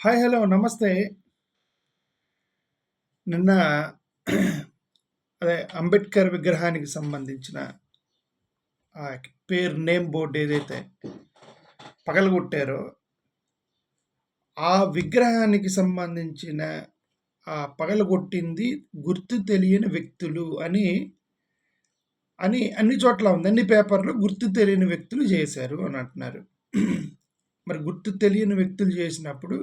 Hi hello నమస్తే. నిన్న అదే అంబేద్కర్ విగ్రహానికి సంబంధించిన ఆ పేరు నేమ్ బోర్డు ఏదైతే పగలగొట్టారో ఆ విగ్రహానికి సంబంధించిన ఆ పగలగొట్టింది గుర్తు తెలియని వ్యక్తులు అని అని అన్ని చోట్ల ఉంది. అన్ని పేపర్లు గుర్తు తెలియని వ్యక్తులు చేశారు అని అంటున్నారు. మరి గుర్తు తెలియని వ్యక్తులు చేసినప్పుడు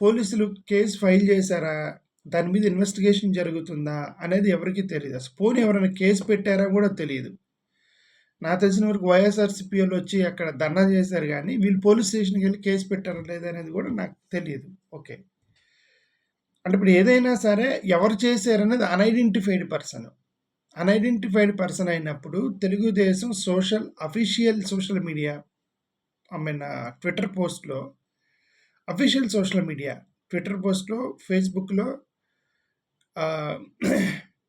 పోలీసులు కేసు ఫైల్ చేశారా? దాని మీద ఇన్వెస్టిగేషన్ జరుగుతుందా? అనేది ఎవరికి తెలియదు అసలు పోనీ ఎవరైనా కేసు పెట్టారా కూడా తెలియదు నా తెలిసిన వరకు వైఎస్ఆర్సీపీఎల్ వచ్చి అక్కడ ధర్నా చేశారు కానీ వీళ్ళు పోలీస్ స్టేషన్కి వెళ్ళి కేసు పెట్టారా లేదా అనేది కూడా నాకు తెలియదు ఓకే. అంటే ఇప్పుడు ఏదైనా సరే ఎవరు చేశారనేది అన్ఐడెంటిఫైడ్ పర్సన్ అన్ఐడెంటిఫైడ్ పర్సన్ అయినప్పుడు Telugu Desam social official social media I mean Twitter పోస్ట్లో అఫీషియల్ సోషల్ మీడియా ట్విట్టర్ పోస్ట్లో ఫేస్బుక్లో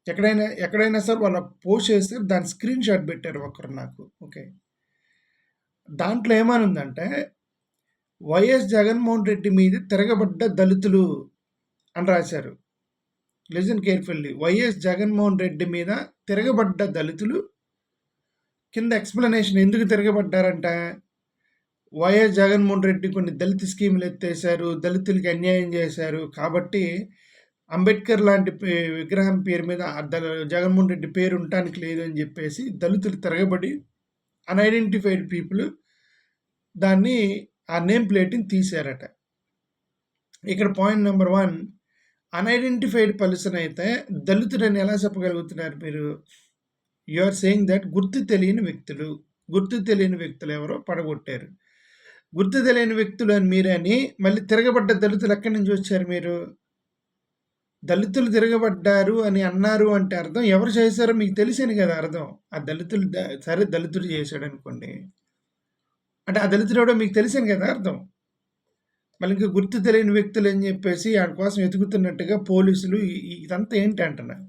ఎక్కడైనా ఎక్కడైనా సార్ వాళ్ళ పోస్ట్ చేస్తే దాని స్క్రీన్ షాట్ పెట్టారు ఒకరు నాకు. ఓకే దాంట్లో ఏమనుందంటే వైఎస్ జగన్మోహన్ రెడ్డి మీద తిరగబడ్డ దళితులు అని రాశారు. Listen carefully YS Jaganmohan Reddy మీద తిరగబడ్డ దళితులు. కింద ఎక్స్ప్లెనేషన్ ఎందుకు తిరగబడ్డారంటే? వైఎస్ జగన్మోహన్ రెడ్డి కొన్ని దళిత స్కీములు ఎత్తేసారు దళితులకి అన్యాయం చేశారు. కాబట్టి అంబేద్కర్ లాంటి విగ్రహం పేరు మీద జగన్మోహన్ రెడ్డి పేరు ఉండటానికి లేదు అని చెప్పేసి దళితులు తిరగబడి అన్ఐడెంటిఫైడ్ పీపుల్ దాన్ని ఆ నేమ్ ప్లేట్ని తీశారట. ఇక్కడ point number one unidentified person అయితే దళితుడని ఎలా చెప్పగలుగుతున్నారు మీరు? యు ఆర్ సేయింగ్ దట్ గుర్తు తెలియని వ్యక్తులు గుర్తు తెలియని వ్యక్తులు ఎవరో పడగొట్టారు. గుర్తు తెలియని వ్యక్తులు అని మీరని మళ్ళీ తిరగబడ్డ దళితులు ఎక్కడి నుంచి వచ్చారు మీరు? దళితులు తిరగబడ్డారు అని అన్నారు అంటే అర్థం. ఎవరు చేశారో మీకు తెలిసాను కదా అర్థం. ఆ దళితులు సరే దళితుడు చేశాడు అనుకోండి. అంటే ఆ దళితుడు కూడా మీకు తెలిసాను కదా అర్థం. మళ్ళీ ఇంకా గుర్తు తెలియని వ్యక్తులు అని చెప్పేసి వాడి కోసం వెతుకుతున్నట్టుగా పోలీసులు ఇదంతా ఏంటి అంటున్నారు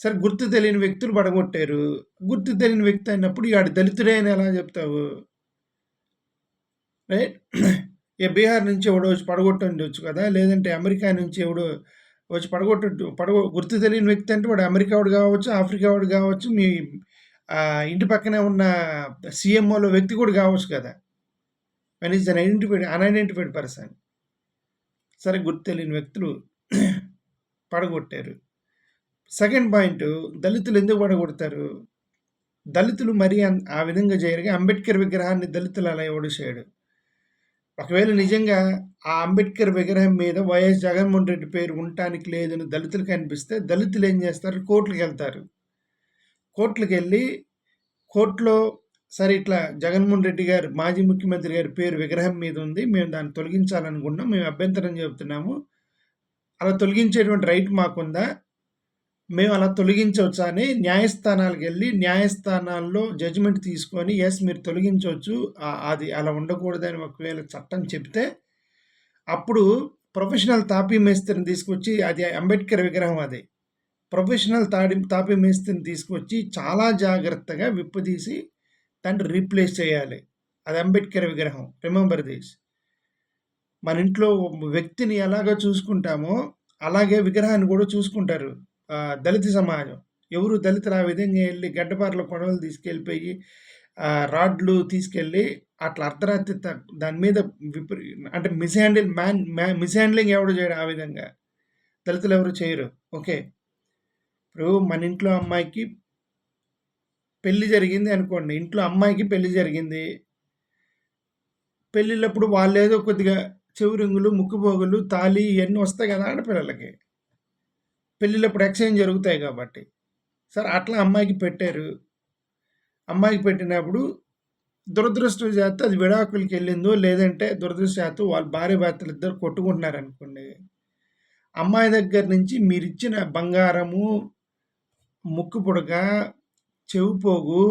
సరే గుర్తు తెలియని వ్యక్తులు పడగొట్టారు. గుర్తు తెలియని వ్యక్తి అయినప్పుడు ఆడు దళితుడే అని ఎలా చెప్తావు? రైట్? ఏ బీహార్ నుంచి ఎవడో వచ్చి పడగొట్టుండొచ్చు కదా. లేదంటే అమెరికా నుంచి ఎవడో వచ్చి పడగొట్టు పడగొ గుర్తు తెలియని వ్యక్తి అంటే వాడు అమెరికా వాడు కావచ్చు ఆఫ్రికా వాడు కావచ్చు మీ ఇంటి పక్కనే ఉన్న సీఎంఓలో వ్యక్తి కూడా కావచ్చు కదా. One is unidentified unidentified person సరే గుర్తు తెలియని వ్యక్తులు పడగొట్టారు. సెకండ్ పాయింట్ దళితులు ఎందుకు పడగొడతారు? దళితులు మరీ ఆ విధంగా చేయరు. అంబేద్కర్ విగ్రహాన్ని దళితులు అలా ఎవడు చేయడు. ఒకవేళ నిజంగా ఆ అంబేద్కర్ విగ్రహం మీద వైఎస్ జగన్మోహన్ రెడ్డి పేరు ఉండటానికి లేదని దళితులకు అనిపిస్తే దళితులు ఏం చేస్తారు? కోర్టులకు వెళ్తారు. కోర్టులకు వెళ్ళి కోర్టులో సరే ఇట్లా జగన్మోహన్ రెడ్డి గారు మాజీ ముఖ్యమంత్రి గారి పేరు విగ్రహం మీద ఉంది మేము దాన్ని తొలగించాలనుకుంటున్నాం మేము అభ్యంతరం చెబుతున్నాము. అలా తొలగించేటువంటి రైట్ మాకుందా? మేము అలా తొలగించవచ్చు అని న్యాయస్థానాలకు వెళ్ళి న్యాయస్థానాల్లో జడ్జిమెంట్ తీసుకొని ఎస్ మీరు తొలగించవచ్చు అది అలా ఉండకూడదని ఒకవేళ చట్టం చెప్తే అప్పుడు ప్రొఫెషనల్ తాపీ మేస్త్రిని తీసుకొచ్చి అది అంబేద్కర్ విగ్రహం అది. ప్రొఫెషనల్ తాడి తాపీ మేస్త్రిని తీసుకొచ్చి చాలా జాగ్రత్తగా విప్పదీసి దాన్ని రీప్లేస్ చేయాలి. అది అంబేద్కర్ విగ్రహం రిమెంబర్ దిస్ మన ఇంట్లో వ్యక్తిని ఎలాగో చూసుకుంటామో అలాగే విగ్రహాన్ని కూడా చూసుకుంటారు. దళిత సమాజం. ఎవరు దళితులు ఆ విధంగా వెళ్ళి గడ్డపారల కొడవలు తీసుకెళ్ళిపోయి రాడ్లు తీసుకెళ్ళి అట్లా అర్ధరాత్రి దాని మీద విపరీ అంటే మిస్హ్యాండిల్ మ్యాన్ మిస్హ్యాండ్లింగ్ ఎవడు చేయడు ఆ విధంగా? దళితులు ఎవరు చేయరు. ఓకే. ఇప్పుడు మన ఇంట్లో అమ్మాయికి పెళ్ళి జరిగింది అనుకోండి. ఇంట్లో అమ్మాయికి పెళ్ళి జరిగింది. పెళ్ళిళ్ళప్పుడు వాళ్ళు ఏదో కొద్దిగా చెవిరింగులు ముక్కుపోగులు తాళి ఇవన్నీ వస్తాయి కదా ఆడపిల్లలకి. పెళ్ళిళ్ళప్పుడు ఎక్స్చేంజ్ జరుగుతాయి కాబట్టి. సార్ అట్లా అమ్మాయికి పెట్టారు. అమ్మాయికి పెట్టినప్పుడు దురదృష్టవశాత్తు అది విడాకులకి వెళ్ళిందో లేదంటే దురదృష్టవశాత్తు వాళ్ళ భార్య భర్తలు ఇద్దరు కొట్టుకుంటున్నారు అనుకోండి అమ్మాయి దగ్గర నుంచి మీరు ఇచ్చిన బంగారము ముక్కు పుడక చెవిపోగు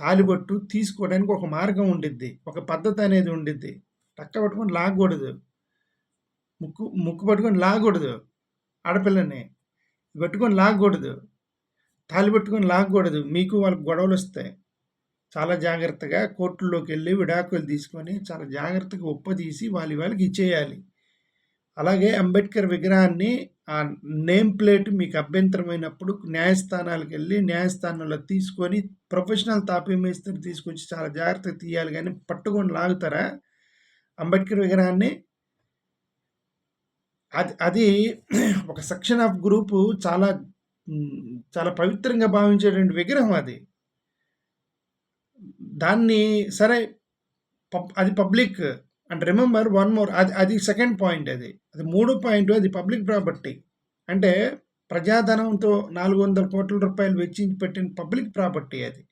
తాలిబట్టు తీసుకోవడానికి ఒక మార్గం ఉండిద్ది. ఒక పద్ధతి అనేది ఉండిద్ది. టక్క పట్టుకొని లాగకూడదు. ముక్కు ముక్కు పట్టుకొని లాగకూడదు. ఆడపిల్లని. పెట్టుకొని లాగకూడదు తాళి పెట్టుకొని లాగకూడదు మీకు వాళ్ళకి గొడవలు వస్తాయి చాలా జాగ్రత్తగా కోర్టుల్లోకెళ్ళి విడాకులు తీసుకొని చాలా జాగ్రత్తగా ఒప్పదీసి వాళ్ళ వాళ్ళకి ఇచ్చేయాలి. అలాగే అంబేద్కర్ విగ్రహాన్ని ఆ నేమ్ ప్లేట్ మీకు అభ్యంతరమైనప్పుడు న్యాయస్థానాలకెళ్ళి న్యాయస్థానంలో తీసుకొని ప్రొఫెషనల్ తాపీ మేస్త్రి తీసుకొచ్చి చాలా జాగ్రత్తగా తీయాలి కానీ పట్టుకొని లాగుతారా అంబేద్కర్ విగ్రహాన్ని? అది అది ఒక సెక్షన్ ఆఫ్ గ్రూపు చాలా చాలా పవిత్రంగా భావించేటువంటి విగ్రహం అది. దాన్ని సరే పబ్ అది public and remember one more అది అది సెకండ్ పాయింట్ అది. అది మూడో పాయింట్ అది పబ్లిక్ ప్రాపర్టీ. అంటే ప్రజాధనంతో నాలుగు వందల కోట్ల రూపాయలు వెచ్చించి పెట్టిన పబ్లిక్ ప్రాపర్టీ అది.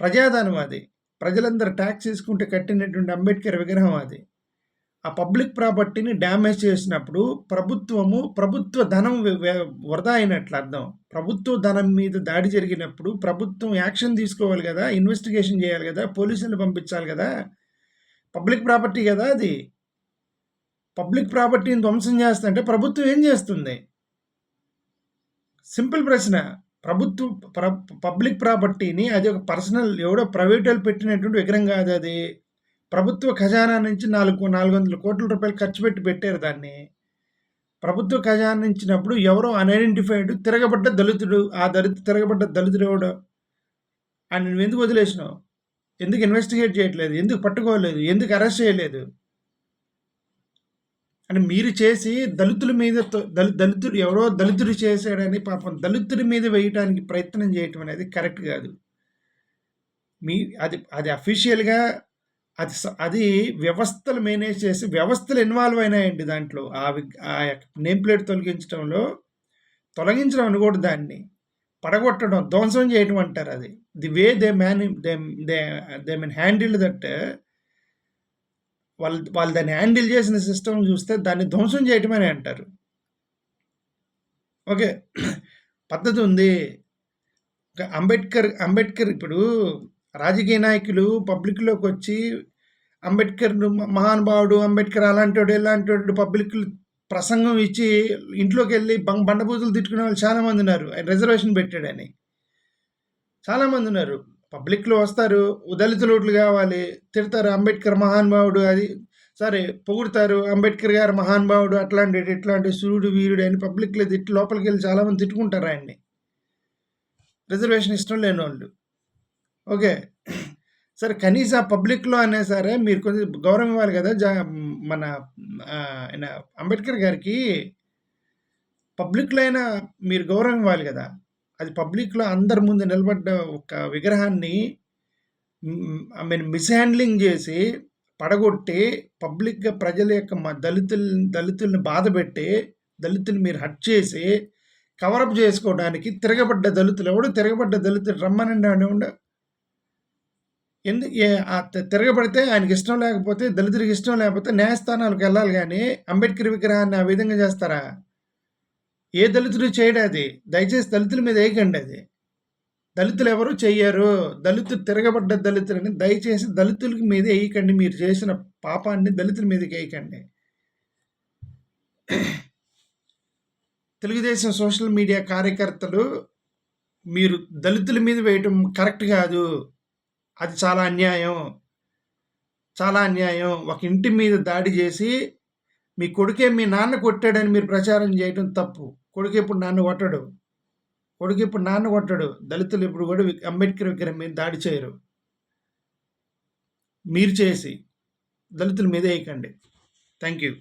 ప్రజాధనం అది. ప్రజలందరూ ట్యాక్స్ తీసుకుంటే కట్టినటువంటి అంబేద్కర్ విగ్రహం అది. ఆ పబ్లిక్ ప్రాపర్టీని డ్యామేజ్ చేసినప్పుడు ప్రభుత్వము ప్రభుత్వ ధనం వృధా అయినట్లు అర్థం. ప్రభుత్వ ధనం మీద దాడి జరిగినప్పుడు ప్రభుత్వం యాక్షన్ తీసుకోవాలి కదా ఇన్వెస్టిగేషన్ చేయాలి కదా పోలీసులను పంపించాలి కదా పబ్లిక్ ప్రాపర్టీ కదా అది. పబ్లిక్ ప్రాపర్టీని ధ్వంసం చేస్తుంటే ప్రభుత్వం ఏం చేస్తుంది సింపుల్ ప్రశ్న. ప్రభుత్వం ప్ర పబ్లిక్ ప్రాపర్టీని అది ఒక పర్సనల్ ఎవడో ప్రైవేటోళ్ళు పెట్టినటువంటి విగ్రహం కాదు అది ప్రభుత్వ ఖజానా నుంచి నాలుగు నాలుగు వందల కోట్ల రూపాయలు ఖర్చు పెట్టి పెట్టారు దాన్ని. ప్రభుత్వ ఖజానా నుంచినప్పుడు ఎవరో అన్‌ఐడెంటిఫైడ్ తిరగబడ్డ దళితుడు. ఆ దళిత తిరగబడ్డ దళితుడు ఎవడో అని నువ్వు ఎందుకు వదిలేసినావు? ఎందుకు ఇన్వెస్టిగేట్ చేయట్లేదు? ఎందుకు పట్టుకోలేదు? ఎందుకు అరెస్ట్ చేయలేదు? అంటే మీరు చేసి దళితుల మీద దళి దళితుడు ఎవరో దళితుడు చేశాడని పాపం దళితుడి మీద వేయటానికి ప్రయత్నం చేయటం అనేది కరెక్ట్ కాదు మీ అది అది అఫీషియల్‌గా అది అది వ్యవస్థలు మేనేజ్ చేసి వ్యవస్థలు ఇన్వాల్వ్ అయినాయండి దాంట్లో. ఆ ఆ యొక్క నేమ్ ప్లేట్ తొలగించడంలో తొలగించడం అనకూడదు దాన్ని. పడగొట్టడం, ధ్వంసం చేయటం అది the way they man they they they mean handle that వాళ్ళు వాళ్ళు దాన్ని హ్యాండిల్ చేసిన సిస్టమ్ చూస్తే దాన్ని ధ్వంసం చేయటమని అంటారు. ఓకే. పద్ధతి ఉంది. అంబేద్కర్ అంబేద్కర్ ఇప్పుడు రాజకీయ నాయకులు పబ్లిక్‌లోకొచ్చి అంబేద్కర్‌ను మ మహానుభావుడు, అంబేద్కర్ అలాంటోడు, వాడు పబ్లిక్ ప్రసంగం ఇచ్చి ఇంట్లోకి వెళ్ళి బంగ్ బండబూతులు తిట్టుకునే వాళ్ళు చాలామంది ఉన్నారు ఆయన రిజర్వేషన్ పెట్టాడని. చాలామంది ఉన్నారు పబ్లిక్‌లో వస్తారు. దళితుల ఓట్లు కావాలి తిడతారు అంబేద్కర్ మహానుభావుడు అది సరే పొగుడుతారు. అంబేద్కర్ గారు మహానుభావుడు అట్లాంటి ఇట్లాంటి సూర్యుడు వీరుడు అని పబ్లిక్‌లో తిట్టి లోపలికెళ్ళి చాలామంది తిట్టుకుంటారు ఆయన్ని. రిజర్వేషన్ ఇష్టం లేనోళ్ళు. ఓకే. సరే కనీసం ఆ పబ్లిక్‌లో అనే సరే మీరు కొంచెం గౌరవం ఇవ్వాలి కదా జా మన ఆయన అంబేద్కర్ గారికి పబ్లిక్‌లో అయినా మీరు గౌరవం ఇవ్వాలి కదా అది పబ్లిక్‌లో అందరి ముందు నిలబడ్డ ఒక విగ్రహాన్ని ఐ మీన్ మిస్‌హ్యాండ్లింగ్ చేసి పడగొట్టి, పబ్లిక్‌గా ప్రజల యొక్క దళితుల దళితుల్ని దళితుల్ని బాధపెట్టి, దళితుల్ని మీరు హట్ చేసి, కవరప్ చేసుకోవడానికి తిరగబడ్డ దళితులు ఎవడు తిరగబడ్డ దళితులు రమ్మనండి అనివ్వండి. ఎందు తిరగబడితే ఆయనకి ఇష్టం లేకపోతే, దళితుడికి ఇష్టం లేకపోతే న్యాయస్థానాలకు వెళ్ళాలి కానీ అంబేద్కర్ విగ్రహాన్ని ఆ విధంగా చేస్తారా? ఏ దళితుడు అది. దయచేసి దళితుల మీద వేయకండి అది. దళితులు ఎవరు చెయ్యరు. దళితులు తిరగబడ్డ దళితులని దయచేసి దళితులకి మీద వేయకండి మీరు చేసిన పాపాన్ని దళితుల మీదకి వేయకండి తెలుగుదేశం సోషల్ మీడియా కార్యకర్తలు మీరు దళితుల మీద వేయటం కరెక్ట్ కాదు. అది చాలా అన్యాయం. చాలా అన్యాయం. ఒక ఇంటి మీద దాడి చేసి మీ కొడుకే మీ నాన్న కొట్టాడని మీరు ప్రచారం చేయడం తప్పు. కొడుకు ఇప్పుడు నాన్న కొట్టడు. కొడుకు ఇప్పుడు నాన్న కొట్టడు. దళితులు ఇప్పుడు కూడా అంబేద్కర్ విగ్రహం మీద దాడి చేయరు. మీరు చేసి, దళితుల మీద వేయకండి థ్యాంక్ యూ.